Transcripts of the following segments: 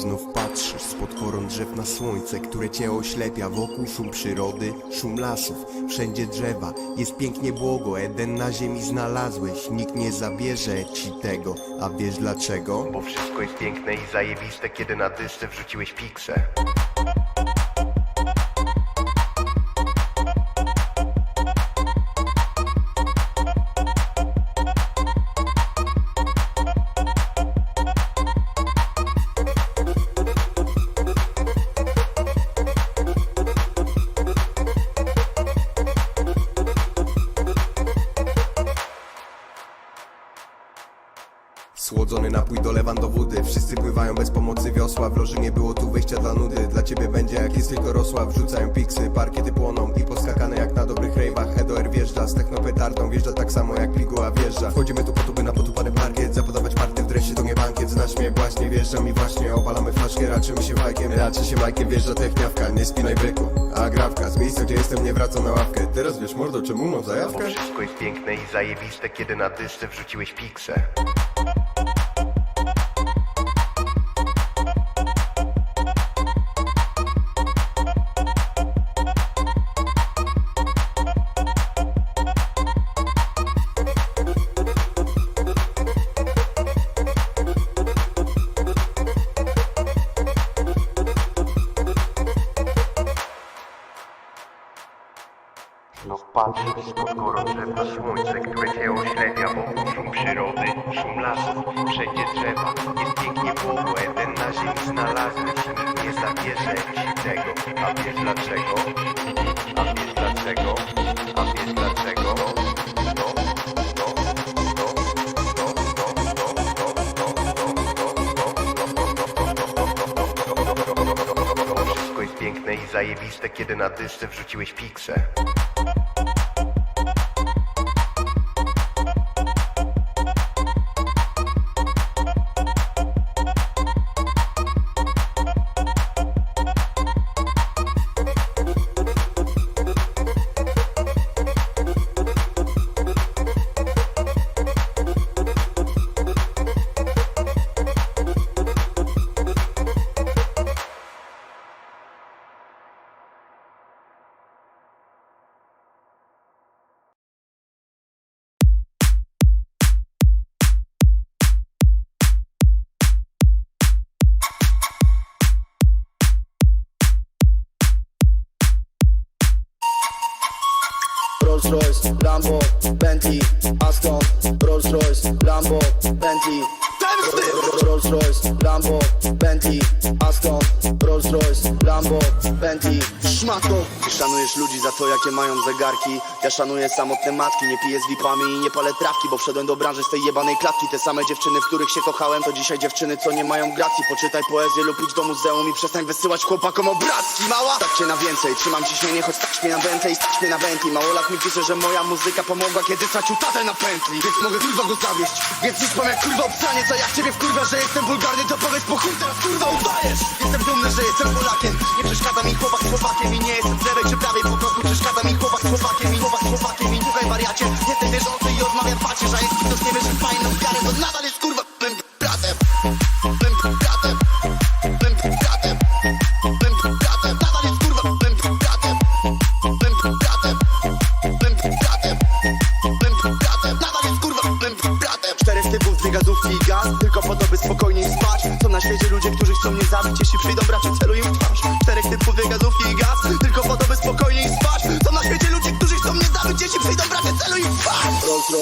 Znów patrzysz spod koron drzew na słońce, które cię oślepia. Wokół szum przyrody, szum lasów, wszędzie drzewa. Jest pięknie błogo, Eden na ziemi znalazłeś. Nikt nie zabierze ci tego, a wiesz dlaczego? Bo wszystko jest piękne i zajebiste, kiedy na dyszce wrzuciłeś pikse Pływają bez pomocy wiosła. W loży nie było tu wyjścia dla nudy. Dla ciebie będzie jak jest tylko rosła Wrzucają piksy, parkiety płoną I poskakane jak na dobrych rejwach. Hedoer wjeżdża z technopetardą Wjeżdża tak samo jak piguła wjeżdża. Wchodzimy tu po to, by na potupany parkiet Zapodawać party w dresie. To nie bankiet Znasz mnie właśnie, wjeżdżam i właśnie. Opalamy flaszkę, raczymy się bajkiem Raczy się bajkiem, wjeżdża techniawka. Nie spinaj byku, a grawka. Z miejsca gdzie jestem nie wracam na ławkę. Teraz wiesz mordo, czemu mam zajawkę? Bo wszystko jest piękne i zajebiste Kiedy na dyszce wrzuciłeś pikse Znów patrzysz drzew na słońce, które cię oślepia Wokół szum przyrody, szum lasów, wszędzie drzewa Jest pięknie błogo, Eden na ziemi znalazłeś Nikt nie zabierze ci tego, a wiesz dlaczego? A wiesz dlaczego? A wiesz dlaczego? No, no, no, no, no, no, no, Wszystko jest piękne i zajebiste, kiedy na dyszce wrzuciłeś pikse Rolls Royce, Lambo, Bentley, Aston, Rolls Royce, Lambo, Bentley. Rolls Royce, Lambo, Bentley, Aston, Rolls Royce, Lambo, Bentley. Szmato! Szanujesz ludzi za to, jakie mają zegarki. Ja szanuję samotne matki, nie piję z lipami i nie palę trawki, bo wszedłem do branży z tej jebanej klatki. Te same dziewczyny, w których się kochałem, to dzisiaj dziewczyny, co nie mają gracji. Poczytaj poezję lub idź do muzeum i przestań wysyłać chłopakom obrazki, mała! Tak cię na więcej, trzymam ciśnienie, choć stać mnie na Bentley, stać mnie na Bentley. Mało lat mi pisze, że moja muzyka pomogła, kiedy stracił tatę na pętli. Więc mogę kurwa go zawieść, więc nic powiem jak kurwa obstanie, co jak ciebie wkurwia, że jestem bulgarny, to powiedz po chuj teraz kurwa udajesz.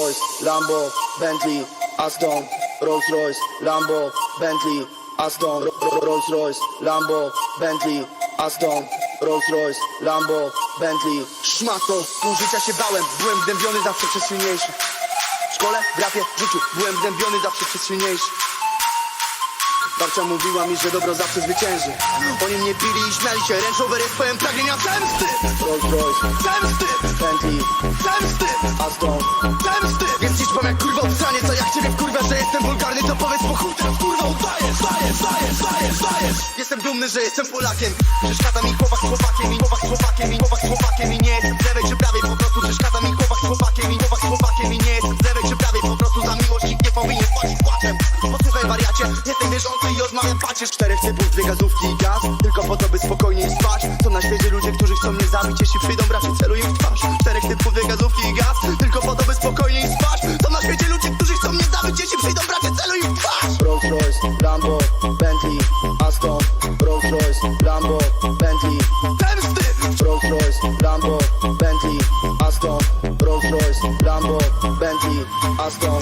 Royce, Lambo, Bentley, Aston, Rolls Royce, Lambo, Bentley, Aston, Ro- Ro- Rolls Royce, Lambo, Bentley, Aston, Rolls Royce, Lambo, Bentley. Szmato, pół życia się bałem, byłem gnębiony zawsze przez silniejszy. W szkole, w rapie, w życiu, byłem gnębiony zawsze przez silniejszy. Babcia mówiła mi, że dobro zawsze zwycięży. Oni mnie bili i śmiali się Range Rover jest pełen pragnienia. Zemsty! Rolls Royce Zemsty! Bentley. Zemsty! Aston. Zemsty dumny, że jestem Polakiem. Przeszkadza mi chłopak z chłopakiem i chłopak z chłopakiem i chłopak z chłopakiem i nie jest. Z lewej czy prawej po prostu Przeszkadza mi chłopak z chłopakiem i chłopak z chłopakiem i nie jest. Z lewej czy prawej po prostu Za miłość nikt nie powinien płacić płaczem. Posłuchaj wariacie, jestem wierzący i odmawiam pacierz Cztery chcę plus dwie gazówki i gaz Tylko po to by spokojniej spać. Są na świecie ludzie, którzy chcą mnie zabić Jeśli przyjdą bracie celuję w twarz. Czterech typów dwie gazówki i gaz Tylko po to by spokojniej spać. Są na świecie ludzie, którzy chcą mnie zabić Jeśli przyjdą bracie celuję w twarz. Rolls Royce, Lambo Royce, Lambo, Bentley! Rolls Royce, Lambo, Bentley, Aston Rolls Royce, Lambo, Bentley, Aston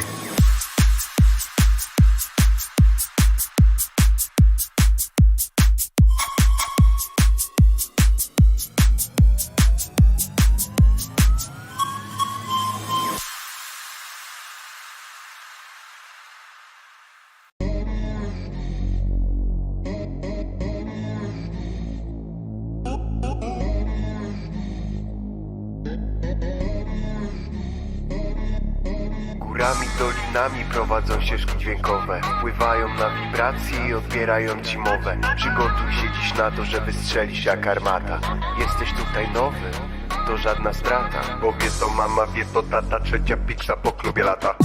Górami, dolinami prowadzą ścieżki dźwiękowe. Wpływają na wibracje i odbierają ci mowę. Przygotuj się dziś na to, że wystrzelisz jak armata. Jesteś tutaj nowy, to żadna strata Bo wie to mama, wie to tata Trzecia pizza po klubie lata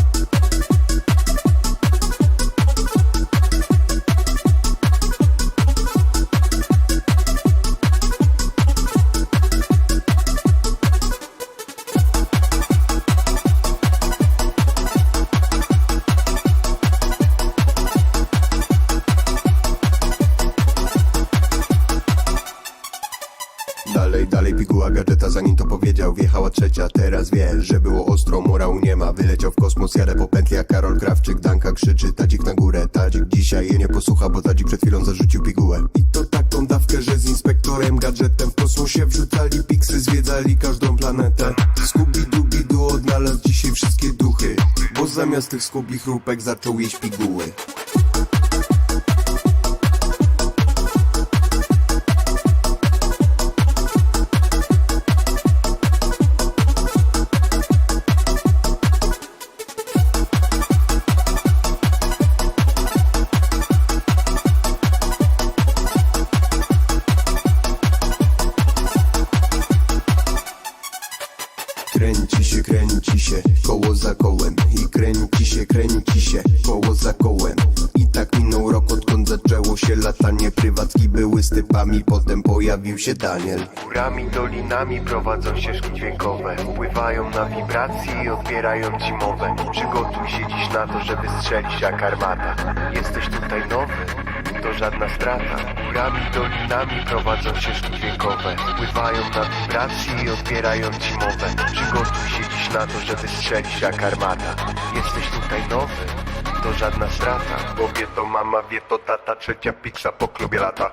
Dalej, dalej piguła gadżeta, zanim to powiedział Wjechała trzecia, teraz wie, że było ostro Morału nie ma, wyleciał w kosmos Jadę po pętli jak Karol Krawczyk. Danka krzyczy, tadzik na górę. Tadzik dzisiaj je nie posłucha, bo tadzik przed chwilą zarzucił pigułę. I to taką dawkę, że z inspektorem gadżetem W kosmosie wrzucali piksy, zwiedzali każdą planetę. Scooby-Dooby-Doo odnalazł dzisiaj wszystkie duchy Bo zamiast tych skubich chrupek zaczął jeść piguły się, koło za kołem. I kręci się, kręci się, koło za kołem. I tak minął rok, odkąd zaczęło się latanie. Prywatki były z typami, potem pojawił się Daniel. Górami, dolinami prowadzą ścieżki dźwiękowe. Wpływają na wibracje i odbierają ci mowę. Przygotuj się dziś na to, że wystrzelisz jak armata. Jesteś tutaj nowy, to żadna strata. Górami, dolinami prowadzą ścieżki dźwiękowe. Wpływają na wibracje i odbierają ci mowę. Przygotuj się dziś na to, że wystrzelisz jak armata. Jesteś tutaj nowy, to żadna strata. Bo wie to mama, wie to tata. Trzecia pizza po klubie lata